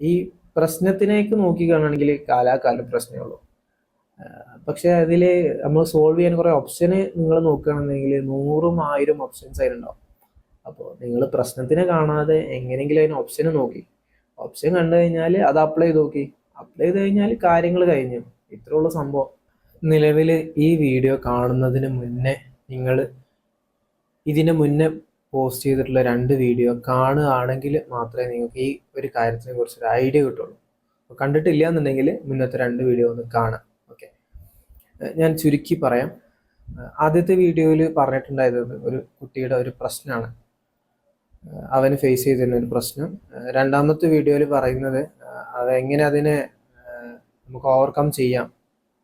ഈ പ്രശ്നത്തിനേക്ക് നോക്കി കാണുകയാണെങ്കിൽ കാലാകാലം പ്രശ്നമേ ഉള്ളൂ. പക്ഷെ അതിൽ നമ്മൾ സോൾവ് ചെയ്യാൻ കുറേ ഓപ്ഷന് നിങ്ങൾ നോക്കുകയാണെന്നുണ്ടെങ്കിൽ നൂറും ആയിരം ഓപ്ഷൻസ് അതിലുണ്ടാവും. അപ്പോൾ നിങ്ങൾ പ്രശ്നത്തിനെ കാണാതെ എങ്ങനെയെങ്കിലും അതിന് ഓപ്ഷന് നോക്കി. ഓപ്ഷൻ കണ്ടു കഴിഞ്ഞാൽ അത് അപ്ലൈ ചെയ്ത് നോക്കി. അപ്ലൈ ചെയ്ത് കഴിഞ്ഞാൽ കാര്യങ്ങൾ കഴിഞ്ഞു. ഇത്രയുള്ള സംഭവം. നിലവിൽ ഈ വീഡിയോ കാണുന്നതിന് മുന്നേ നിങ്ങൾ ഇതിന് മുന്നേ പോസ്റ്റ് ചെയ്തിട്ടുള്ള രണ്ട് വീഡിയോ കാണുകയാണെങ്കിൽ മാത്രമേ നിങ്ങൾക്ക് ഈ ഒരു കാര്യത്തിനെ കുറിച്ച് ഒരു ഐഡിയ കിട്ടുള്ളൂ. അപ്പോൾ കണ്ടിട്ടില്ല എന്നുണ്ടെങ്കിൽ മുന്നത്തെ രണ്ട് വീഡിയോ ഒന്ന് കാണാം. ഓക്കെ. ഞാൻ ചുരുക്കി പറയാം. ആദ്യത്തെ വീഡിയോയിൽ പറഞ്ഞിട്ടുണ്ടായത് ഒരു കുട്ടിയുടെ ഒരു പ്രശ്നമാണ്. അവന് ഫേസ് ചെയ്തിരുന്ന ഒരു പ്രശ്നം. രണ്ടാമത്തെ വീഡിയോയിൽ പറയുന്നത് അതെങ്ങനെ അതിനെ നമുക്ക് ഓവർകം ചെയ്യാം.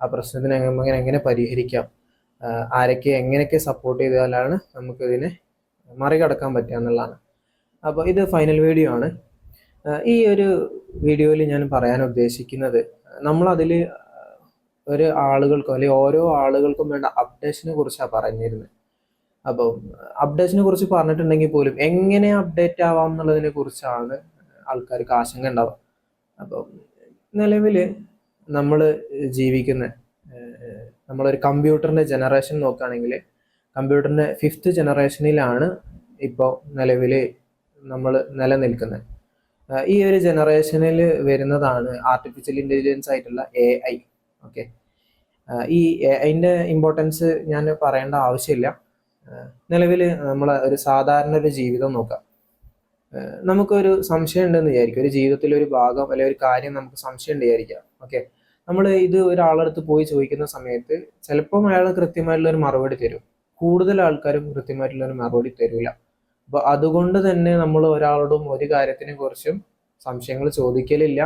ആ പ്രശ്നത്തിന് എങ്ങനെ എങ്ങനെ പരിഹരിക്കാം. ആരൊക്കെ എങ്ങനെയൊക്കെ സപ്പോർട്ട് ചെയ്താലാണ് നമുക്കിതിനെ മറികടക്കാൻ പറ്റുക എന്നുള്ളതാണ്. അപ്പോൾ ഇത് ഫൈനൽ വീഡിയോ ആണ്. ഈ ഒരു വീഡിയോയിൽ ഞാൻ പറയാൻ ഉദ്ദേശിക്കുന്നത് നമ്മളതിൽ ഒരു ആളുകൾക്കും അല്ലെങ്കിൽ ഓരോ ആളുകൾക്കും വേണ്ട അപ്ഡേഷനെ കുറിച്ചാണ് പറഞ്ഞിരുന്നത് അപ്പോൾ അപ്ഡേഷനെ കുറിച്ച് പറഞ്ഞിട്ടുണ്ടെങ്കിൽ പോലും എങ്ങനെ അപ്ഡേറ്റ് ആവാം എന്നുള്ളതിനെ കുറിച്ചാണ് ആൾക്കാർക്ക് ആശങ്ക ഉണ്ടാവുക. അപ്പം നിലവിൽ നമ്മൾ ജീവിക്കുന്ന നമ്മളൊരു കമ്പ്യൂട്ടറിന്റെ ജനറേഷൻ നോക്കുകയാണെങ്കിൽ കമ്പ്യൂട്ടറിന്റെ ഫിഫ്ത്ത് ജനറേഷനിലാണ് ഇപ്പോൾ നിലവിൽ നമ്മൾ നിലനിൽക്കുന്നത്. ഈ ഒരു ജനറേഷനിൽ വരുന്നതാണ് ആർട്ടിഫിഷ്യൽ ഇന്റലിജൻസ് ആയിട്ടുള്ള എ ഐ ഓക്കെ ഈ എ ഐന്റെ ഇമ്പോർട്ടൻസ് ഞാൻ പറയേണ്ട ആവശ്യമില്ല. നിലവിൽ നമ്മൾ ഒരു സാധാരണ ഒരു ജീവിതം നോക്കാം. നമുക്കൊരു സംശയം ഉണ്ടെന്ന് വിചാരിക്കും. ഒരു ജീവിതത്തിലെ ഒരു ഭാഗം അല്ലെങ്കിൽ ഒരു കാര്യം നമുക്ക് സംശയം ഉണ്ട് വിചാരിക്കാം. ഓക്കെ നമ്മൾ ഇത് ഒരാളടുത്ത് പോയി ചോദിക്കുന്ന സമയത്ത് ചിലപ്പം അയാൾ കൃത്യമായിട്ടുള്ള ഒരു മറുപടി തരും. കൂടുതൽ ആൾക്കാരും കൃത്യമായിട്ടുള്ള ഒരു മറുപടി തരില്ല. അപ്പൊ അതുകൊണ്ട് തന്നെ നമ്മൾ ഒരാളോടും ഒരു കാര്യത്തിനെ കുറിച്ചും സംശയങ്ങൾ ചോദിക്കലില്ല.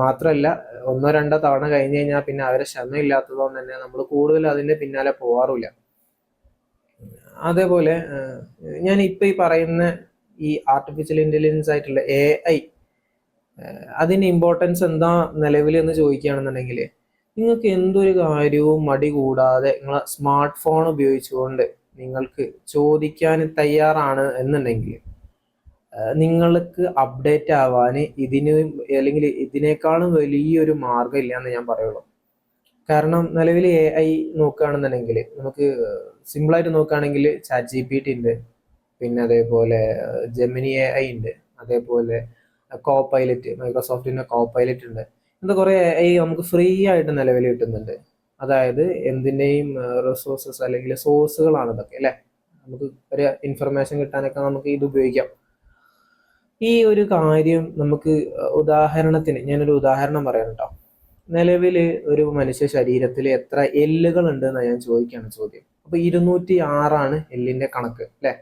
മാത്രമല്ല ഒന്നോ രണ്ടോ തവണ കഴിഞ്ഞു കഴിഞ്ഞാൽ പിന്നെ അവരെ ക്ഷമയില്ലാത്തതുകൊണ്ട് തന്നെ നമ്മൾ കൂടുതൽ അതിന്റെ പിന്നാലെ പോവാറില്ല. അതേപോലെ ഞാൻ ഇപ്പൊ ഈ പറയുന്ന ഈ ആർട്ടിഫിഷ്യൽ ഇന്റലിജൻസ് ആയിട്ടുള്ള എ ഐ അതിന്റെ ഇമ്പോർട്ടൻസ് എന്താ നിലവിൽ എന്ന് ചോദിക്കുകയാണെന്നുണ്ടെങ്കിൽ നിങ്ങൾക്ക് എന്തൊരു കാര്യവും മടി കൂടാതെ നിങ്ങൾ സ്മാർട്ട് ഫോൺ ഉപയോഗിച്ചുകൊണ്ട് നിങ്ങൾക്ക് ചോദിക്കാൻ തയ്യാറാണ് എന്നുണ്ടെങ്കിൽ നിങ്ങൾക്ക് അപ്ഡേറ്റ് ആവാൻ ഇതിന് അല്ലെങ്കിൽ ഇതിനേക്കാളും വലിയൊരു മാർഗം ഇല്ല എന്ന് ഞാൻ പറയുള്ളൂ. കാരണം നിലവിൽ എ ഐ നോക്കുകയാണെന്നുണ്ടെങ്കിൽ നമുക്ക് സിമ്പിളായിട്ട് നോക്കുകയാണെങ്കിൽ ചാറ്റ് ജി പി ടി ഉണ്ട്. പിന്നെ അതേപോലെ ജെമിനി എ ഐ ഉണ്ട്. അതേപോലെ കോ പൈലറ്റ് മൈക്രോസോഫ്റ്റിന്റെ കോ പൈലറ്റ് ഉണ്ട്. എന്താ കുറേ ഈ നമുക്ക് ഫ്രീ ആയിട്ട് നിലവിൽ കിട്ടുന്നുണ്ട്. അതായത് എന്തിന്റെയും റിസോഴ്സസ് അല്ലെങ്കിൽ സോഴ്സുകളാണ് ഇതൊക്കെ അല്ലേ? നമുക്ക് ഒരു ഇൻഫർമേഷൻ കിട്ടാനൊക്കെ നമുക്ക് ഇത് ഉപയോഗിക്കാം. ഈ ഒരു കാര്യം നമുക്ക് ഉദാഹരണത്തിന് ഞാനൊരു ഉദാഹരണം പറയാം കേട്ടോ. നിലവിൽ ഒരു മനുഷ്യ ശരീരത്തിൽ എത്ര എല്ലുകൾ ഉണ്ട് ഞാൻ ചോദിക്കുകയാണ് ചോദ്യം. അപ്പൊ ഇരുന്നൂറ്റി ആറാണ് എല്ലിന്റെ കണക്ക് അല്ലെ?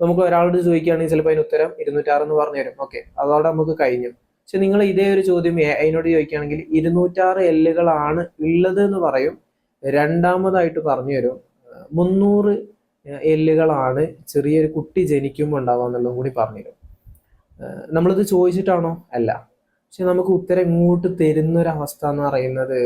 നമുക്ക് ഒരാളോട് ചോദിക്കുകയാണെങ്കിൽ ചിലപ്പോൾ അതിന് ഉത്തരം ഇരുന്നൂറ്റാറ് എന്ന് പറഞ്ഞു തരും ഓക്കെ അതോടെ നമുക്ക് കഴിഞ്ഞു. പക്ഷെ നിങ്ങൾ ഇതേ ഒരു ചോദ്യം അതിനോട് ചോദിക്കുകയാണെങ്കിൽ ഇരുന്നൂറ്റാറ് എല്ലുകളാണ് ഉള്ളത് എന്ന് പറയും. രണ്ടാമതായിട്ട് പറഞ്ഞു തരും മുന്നൂറ് എല്ലുകളാണ് ചെറിയൊരു കുട്ടി ജനിക്കുമ്പോൾ ഉണ്ടാവുക എന്നുള്ളതും കൂടി പറഞ്ഞു തരും. നമ്മളിത് ചോദിച്ചിട്ടാണോ? അല്ല. പക്ഷെ നമുക്ക് ഉത്തരം ഇങ്ങോട്ട് തരുന്ന ഒരു അവസ്ഥ എന്ന് പറയുന്നത്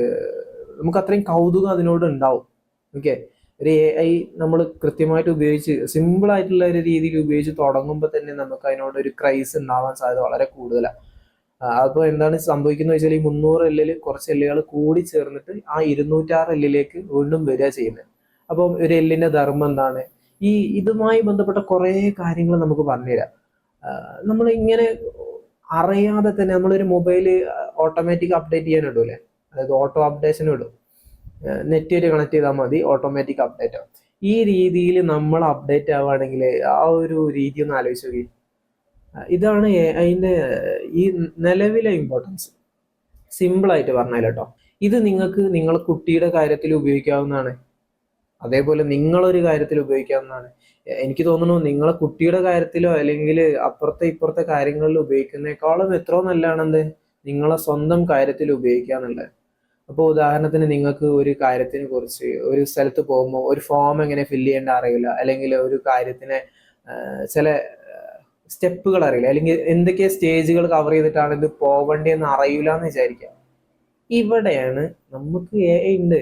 നമുക്ക് അത്രയും കൗതുകം അതിനോട് ഉണ്ടാവും. ഓക്കെ? ഒരു എ ഐ നമ്മൾ കൃത്യമായിട്ട് ഉപയോഗിച്ച് സിമ്പിൾ ആയിട്ടുള്ള ഒരു രീതിയിൽ ഉപയോഗിച്ച് തുടങ്ങുമ്പോൾ തന്നെ നമുക്ക് അതിനോട് ഒരു ക്രൈസ് ഉണ്ടാവാൻ സാധ്യത വളരെ കൂടുതലാണ് അപ്പോൾ എന്താണ് സംഭവിക്കുന്നത് വെച്ചാൽ ഈ മുന്നൂറ് എല്ലിൽ കുറച്ച് എല്ലുകൾ കൂടി ചേർന്നിട്ട് ആ ഇരുന്നൂറ്റാറ് എല്ലിലേക്ക് വീണ്ടും വരിക ചെയ്യുന്നത്. അപ്പം ഒരു എല്ലിന്റെ ധർമ്മം എന്താണ്? ഈ ഇതുമായി ബന്ധപ്പെട്ട കുറേ കാര്യങ്ങൾ നമുക്ക് പറഞ്ഞുതരാം. നമ്മൾ ഇങ്ങനെ അറിയാതെ തന്നെ നമ്മളൊരു മൊബൈൽ ഓട്ടോമാറ്റിക് അപ്ഡേറ്റ് ചെയ്യാൻ ഇടൂലേ അതായത് ഓട്ടോ അപ്ഡേഷൻ ഇടും. നെറ്റ് കണക്ട് ചെയ്താൽ മതി ഓട്ടോമാറ്റിക് അപ്ഡേറ്റ് ആവും. ഈ രീതിയിൽ നമ്മൾ അപ്ഡേറ്റ് ആവുകയാണെങ്കിൽ ആ ഒരു രീതി ഒന്ന് ആലോചിച്ച് നോക്കി. ഇതാണ് അതിന്റെ ഈ നിലവിലെ ഇമ്പോർട്ടൻസ് സിമ്പിളായിട്ട് പറഞ്ഞാൽ കേട്ടോ ഇത് നിങ്ങൾക്ക് നിങ്ങളെ കുട്ടിയുടെ കാര്യത്തിൽ ഉപയോഗിക്കാവുന്നതാണ്. അതേപോലെ നിങ്ങളൊരു കാര്യത്തിൽ ഉപയോഗിക്കാവുന്നതാണ്. എനിക്ക് തോന്നുന്നു നിങ്ങളെ കുട്ടിയുടെ കാര്യത്തിലോ അല്ലെങ്കിൽ അപ്പുറത്തെ ഇപ്പുറത്തെ കാര്യങ്ങളിൽ ഉപയോഗിക്കുന്നേക്കാളും എത്രയോ നല്ലതാണെന്ത്? നിങ്ങളെ സ്വന്തം കാര്യത്തിൽ ഉപയോഗിക്കുക എന്നുള്ളത്. അപ്പോൾ ഉദാഹരണത്തിന് നിങ്ങൾക്ക് ഒരു കാര്യത്തിനെ കുറിച്ച് ഒരു സ്ഥലത്ത് പോകുമ്പോൾ ഒരു ഫോം എങ്ങനെ ഫില്ല് ചെയ്യേണ്ട അറിയില്ല. അല്ലെങ്കിൽ ഒരു കാര്യത്തിന് ചില സ്റ്റെപ്പുകൾ അറിയില്ല. അല്ലെങ്കിൽ എന്തൊക്കെ സ്റ്റേജുകൾ കവർ ചെയ്തിട്ടാണ് ഇത് പോകേണ്ടതെന്ന് അറിയില്ല എന്ന് വിചാരിക്കാം. ഇവിടെയാണ് നമുക്ക് ഉണ്ട്.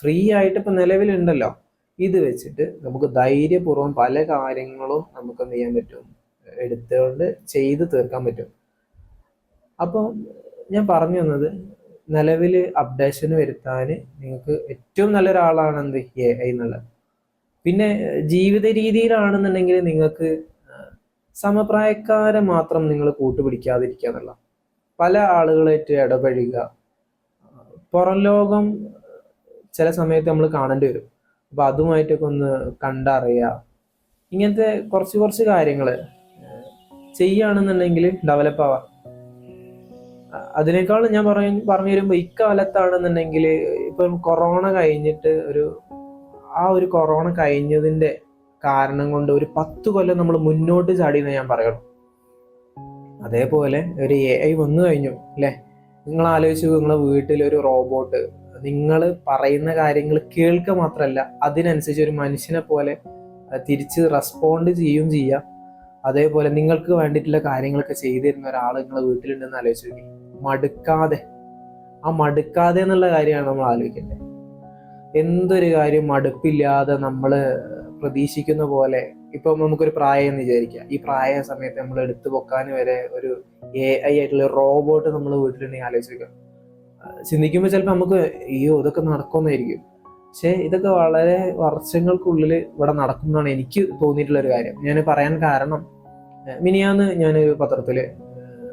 ഫ്രീ ആയിട്ട് ഇപ്പൊ നിലവിലുണ്ടല്ലോ. ഇത് വെച്ചിട്ട് നമുക്ക് ധൈര്യപൂർവം പല കാര്യങ്ങളും നമുക്ക് എന്ത് ചെയ്യാൻ പറ്റും? എടുത്തുകൊണ്ട് ചെയ്ത് തീർക്കാൻ പറ്റും. അപ്പോൾ ഞാൻ പറഞ്ഞു തന്നത് നിലവിൽ അപ്ഡേഷൻ വരുത്താൻ നിങ്ങൾക്ക് ഏറ്റവും നല്ലൊരാളാണ് എന്ത്? എ ഐ എന്നുള്ളത്. പിന്നെ ജീവിത രീതിയിലാണെന്നുണ്ടെങ്കിൽ നിങ്ങൾക്ക് സമപ്രായക്കാരെ മാത്രം നിങ്ങൾ കൂട്ടുപിടിക്കാതിരിക്കുക എന്നുള്ള പല ആളുകളായിട്ട് ഇടപഴകുക. പുറം ലോകം ചില സമയത്ത് നമ്മൾ കാണേണ്ടി വരും. അപ്പൊ അതുമായിട്ടൊക്കെ ഒന്ന് കണ്ടറിയുക. ഇങ്ങനത്തെ കുറച്ച് കുറച്ച് കാര്യങ്ങൾ ചെയ്യുകയാണെന്നുണ്ടെങ്കിൽ ഡെവലപ്പ് ആവാം. അതിനേക്കാൾ ഞാൻ പറയ പറഞ്ഞു വരുമ്പോൾ ഇക്കാലത്താണെന്നുണ്ടെങ്കിൽ ഇപ്പം കൊറോണ കഴിഞ്ഞിട്ട് ഒരു ആ ഒരു കൊറോണ കഴിഞ്ഞതിന്റെ കാരണം കൊണ്ട് ഒരു പത്ത് കൊല്ലം നമ്മൾ മുന്നോട്ട് ചാടിയെന്ന് ഞാൻ പറയണം. അതേപോലെ ഒരു എ ഐ വന്നു കഴിഞ്ഞു അല്ലേ? നിങ്ങൾ ആലോചിച്ചു നിങ്ങളെ വീട്ടിൽ ഒരു റോബോട്ട് നിങ്ങൾ പറയുന്ന കാര്യങ്ങൾ കേൾക്കുക മാത്രമല്ല അതിനനുസരിച്ച് ഒരു മനുഷ്യനെ പോലെ തിരിച്ച് റെസ്പോണ്ട് ചെയ്യും ചെയ്യാം. അതേപോലെ നിങ്ങൾക്ക് വേണ്ടിയിട്ടുള്ള കാര്യങ്ങളൊക്കെ ചെയ്തു തരുന്ന ഒരാൾ നിങ്ങളെ വീട്ടിലുണ്ടെന്ന് ആലോചിച്ചു നോക്കി. മടുക്കാതെ. ആ മടുക്കാതെ എന്നുള്ള കാര്യമാണ് നമ്മൾ ആലോചിക്കേണ്ടത്. എന്തൊരു കാര്യം മടുപ്പില്ലാതെ നമ്മൾ പ്രതീക്ഷിക്കുന്ന പോലെ ഇപ്പൊ നമുക്കൊരു പ്രായം എന്ന് വിചാരിക്കാം ഈ പ്രായ സമയത്ത് നമ്മൾ എടുത്തു പൊക്കാൻ വരെ ഒരു എ ഐ ആയിട്ടുള്ള റോബോട്ട് നമ്മൾ വീട്ടിലുണ്ടെങ്കിൽ ആലോചിക്കുക. ചിന്തിക്കുമ്പോൾ ചിലപ്പോൾ നമുക്ക് അയ്യോ ഇതൊക്കെ നടക്കുമെന്നായിരിക്കും. പക്ഷെ ഇതൊക്കെ വളരെ വർഷങ്ങൾക്കുള്ളിൽ ഇവിടെ നടക്കുന്നതാണ് എനിക്ക് തോന്നിയിട്ടുള്ള ഒരു കാര്യം. ഞാൻ പറയാൻ കാരണം മിനിയാന്ന് ഞാനൊരു പത്രത്തിൽ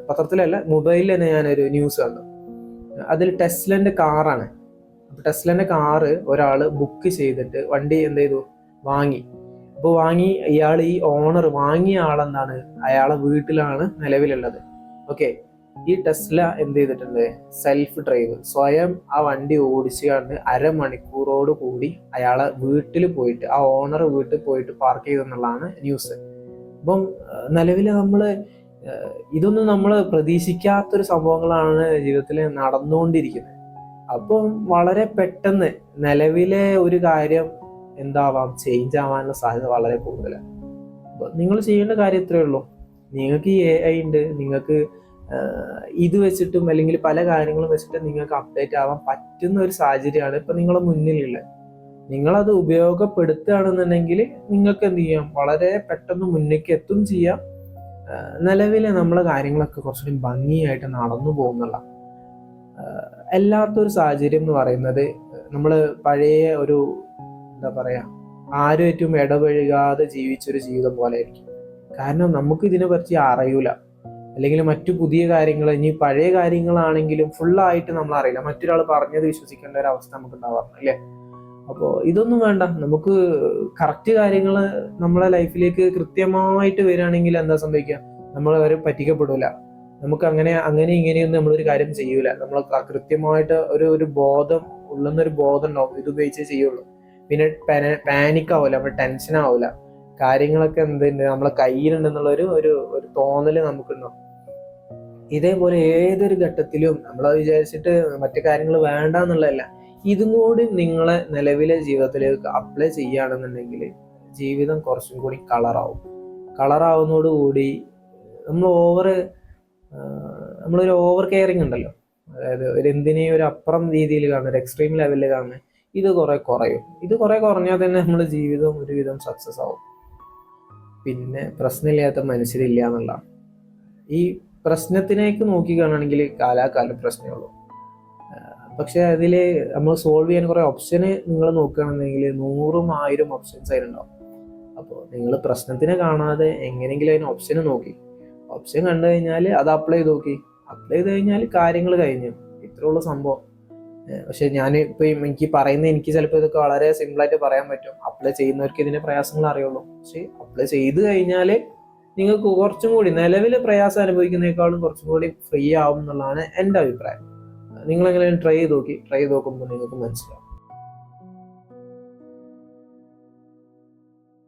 പത്രത്തിലല്ല മൊബൈലിൽ തന്നെ ഞാനൊരു ന്യൂസ് കണ്ടു. അതിൽ ടെസ്ലന്റെ കാറാണ് അപ്പൊ ടെസ്ലന്റെ കാറ് ഒരാൾ ബുക്ക് ചെയ്തിട്ട് വണ്ടി എന്ത് ചെയ്തു? വാങ്ങി. അപ്പൊ വാങ്ങി ഇയാൾ ഈ ഓണർ വാങ്ങിയ ആളെന്താണ്? അയാളെ വീട്ടിലാണ് നിലവിലുള്ളത്. ഓക്കെ ഈ ടെസ്ല എന്ത് ചെയ്തിട്ടുണ്ട്? സെൽഫ് ഡ്രൈവ് സ്വയം ആ വണ്ടി ഓടിച്ചു കണ്ട് അരമണിക്കൂറോട് കൂടി അയാളെ വീട്ടിൽ പോയിട്ട് ആ ഓണർ വീട്ടിൽ പോയിട്ട് പാർക്ക് ചെയ്തെന്നുള്ളതാണ് ന്യൂസ് അപ്പം നിലവിൽ നമ്മൾ ഇതൊന്നും നമ്മൾ പ്രതീക്ഷിക്കാത്തൊരു സംഭവങ്ങളാണ് ജീവിതത്തിൽ നടന്നുകൊണ്ടിരിക്കുന്നത്. അപ്പം വളരെ പെട്ടെന്ന് നിലവിലെ ഒരു കാര്യം എന്താവാം? ചേഞ്ച് ആവാനുള്ള സാധ്യത വളരെ കൂടുതലാണ് നിങ്ങൾ ചെയ്യേണ്ട കാര്യം ഇത്രയേ ഉള്ളൂ. നിങ്ങൾക്ക് എ ഐ ഉണ്ട്. നിങ്ങൾക്ക് ഇത് വെച്ചിട്ടും അല്ലെങ്കിൽ പല കാര്യങ്ങളും വെച്ചിട്ടും നിങ്ങൾക്ക് അപ്ഡേറ്റ് ആവാൻ പറ്റുന്ന ഒരു സാഹചര്യമാണ് ഇപ്പൊ നിങ്ങളെ മുന്നിലുള്ളത്. നിങ്ങളത് ഉപയോഗപ്പെടുത്തുകയാണെന്നുണ്ടെങ്കിൽ നിങ്ങൾക്ക് എന്ത് ചെയ്യാം? വളരെ പെട്ടെന്ന് മുന്നേക്ക് എത്തും ചെയ്യാം. നിലവിലെ നമ്മളെ കാര്യങ്ങളൊക്കെ കുറച്ചുകൂടി ഭംഗിയായിട്ട് നടന്നു പോകുന്നുള്ള അല്ലാത്തൊരു സാഹചര്യം എന്ന് പറയുന്നത് നമ്മൾ പഴയ ഒരു എന്താ പറയാ ആരും ആരുമായിട്ടും ഇടപഴകാതെ ജീവിച്ചൊരു ജീവിതം പോലെ ആയിരിക്കും. കാരണം നമുക്ക് ഇതിനെ പറ്റി അറിയൂല. അല്ലെങ്കിൽ മറ്റു പുതിയ കാര്യങ്ങൾ ഇനി പഴയ കാര്യങ്ങളാണെങ്കിലും ഫുള്ളായിട്ട് നമ്മൾ അറിയില്ല. മറ്റൊരാൾ പറഞ്ഞത് വിശ്വസിക്കേണ്ട ഒരു അവസ്ഥ നമുക്ക് ഉണ്ടാവാറുണ്ട് അല്ലേ? അപ്പോൾ ഇതൊന്നും വേണ്ട. നമുക്ക് കറക്റ്റ് കാര്യങ്ങൾ നമ്മളെ ലൈഫിലേക്ക് കൃത്യമായിട്ട് വരികയാണെങ്കിൽ എന്താ സംഭവിക്കുക? നമ്മൾ അവരെ പറ്റിക്കപ്പെടൂല. നമുക്ക് അങ്ങനെ അങ്ങനെ ഇങ്ങനെയൊന്നും നമ്മളൊരു കാര്യം ചെയ്യൂല. നമ്മൾ കൃത്യമായിട്ട് ഒരു ഒരു ബോധം ഉള്ളുന്നൊരു ബോധം ഉണ്ടാവും. ഇത് ഉപയോഗിച്ചേ ചെയ്യുള്ളൂ. പിന്നെ പാനിക് ആവില്ല നമ്മൾ ടെൻഷൻ ആവില്ല കാര്യങ്ങളൊക്കെ എന്തുണ്ട്? നമ്മളെ കയ്യിലുണ്ടെന്നുള്ള ഒരു ഒരു ഒരു തോന്നൽ നമുക്കുണ്ടാവും. ഇതേപോലെ ഏതൊരു ഘട്ടത്തിലും നമ്മൾ വിചാരിച്ചിട്ട് മറ്റു കാര്യങ്ങൾ വേണ്ട എന്നുള്ളതല്ല ഇതും കൂടി നിങ്ങളെ നിലവിലെ ജീവിതത്തിലേക്ക് അപ്ലൈ ചെയ്യുകയാണെന്നുണ്ടെങ്കിൽ ജീവിതം കുറച്ചും കൂടി കളറാവും കളറാവുന്നതോടുകൂടി നമ്മൾ ഓവർ നമ്മളൊരു ഓവർ കെയറിങ് ഉണ്ടല്ലോ. അതായത് ഒരു എന്തിനേയും ഒരു അപ്പുറം രീതിയിൽ കാണുന്ന ഒരു എക്സ്ട്രീം ലെവലിൽ കാണുന്ന ഇത് കുറെ കുറയും. ഇത് കുറെ കുറഞ്ഞാൽ തന്നെ നമ്മുടെ ജീവിതം ഒരുവിധം സക്സസ് ആവും. പിന്നെ പ്രശ്നമില്ലാത്ത മനുഷ്യരില്ല എന്നുള്ള ഈ പ്രശ്നത്തിനേക്ക് നോക്കി കാലാകാലം പ്രശ്നമുള്ളൂ പക്ഷെ അതിൽ നമ്മൾ സോൾവ് ചെയ്യാൻ കുറെ ഓപ്ഷന് നിങ്ങൾ നോക്കുകയാണെന്നുണ്ടെങ്കിൽ നൂറും ആയിരം ഓപ്ഷൻസ് അതിലുണ്ടാവും. അപ്പോൾ നിങ്ങൾ പ്രശ്നത്തിനെ കാണാതെ എങ്ങനെയെങ്കിലും അതിന് ഓപ്ഷന് നോക്കി. ഓപ്ഷൻ കണ്ടു കഴിഞ്ഞാൽ അത് അപ്ലൈ ചെയ്ത് നോക്കി. അപ്ലൈ ചെയ്ത് കഴിഞ്ഞാൽ കാര്യങ്ങൾ കഴിഞ്ഞു. ഇത്രയുള്ള ഉള്ളൂ സംഭവം. പക്ഷെ ഞാൻ ഇപ്പൊ എനിക്ക് പറയുന്ന എനിക്ക് ചിലപ്പോൾ ഇതൊക്കെ വളരെ സിമ്പിൾ ആയിട്ട് പറയാൻ പറ്റും. അപ്ലൈ ചെയ്യുന്നവർക്ക് ഇതിന്റെ പ്രയാസങ്ങൾ അറിയുള്ളൂ. പക്ഷെ അപ്ലൈ ചെയ്ത് കഴിഞ്ഞാൽ നിങ്ങൾക്ക് കുറച്ചും കൂടി നിലവിൽ പ്രയാസം അനുഭവിക്കുന്നതിനേക്കാളും കുറച്ചും കൂടി ഫ്രീ ആവും എന്നുള്ളതാണ് എന്റെ അഭിപ്രായം. നിങ്ങൾ എങ്ങനെ ട്രൈ ചെയ്ത് നോക്കി? ട്രൈ ചെയ്ത് നോക്കുമ്പോൾ നിങ്ങൾക്ക് മനസ്സിലാവും.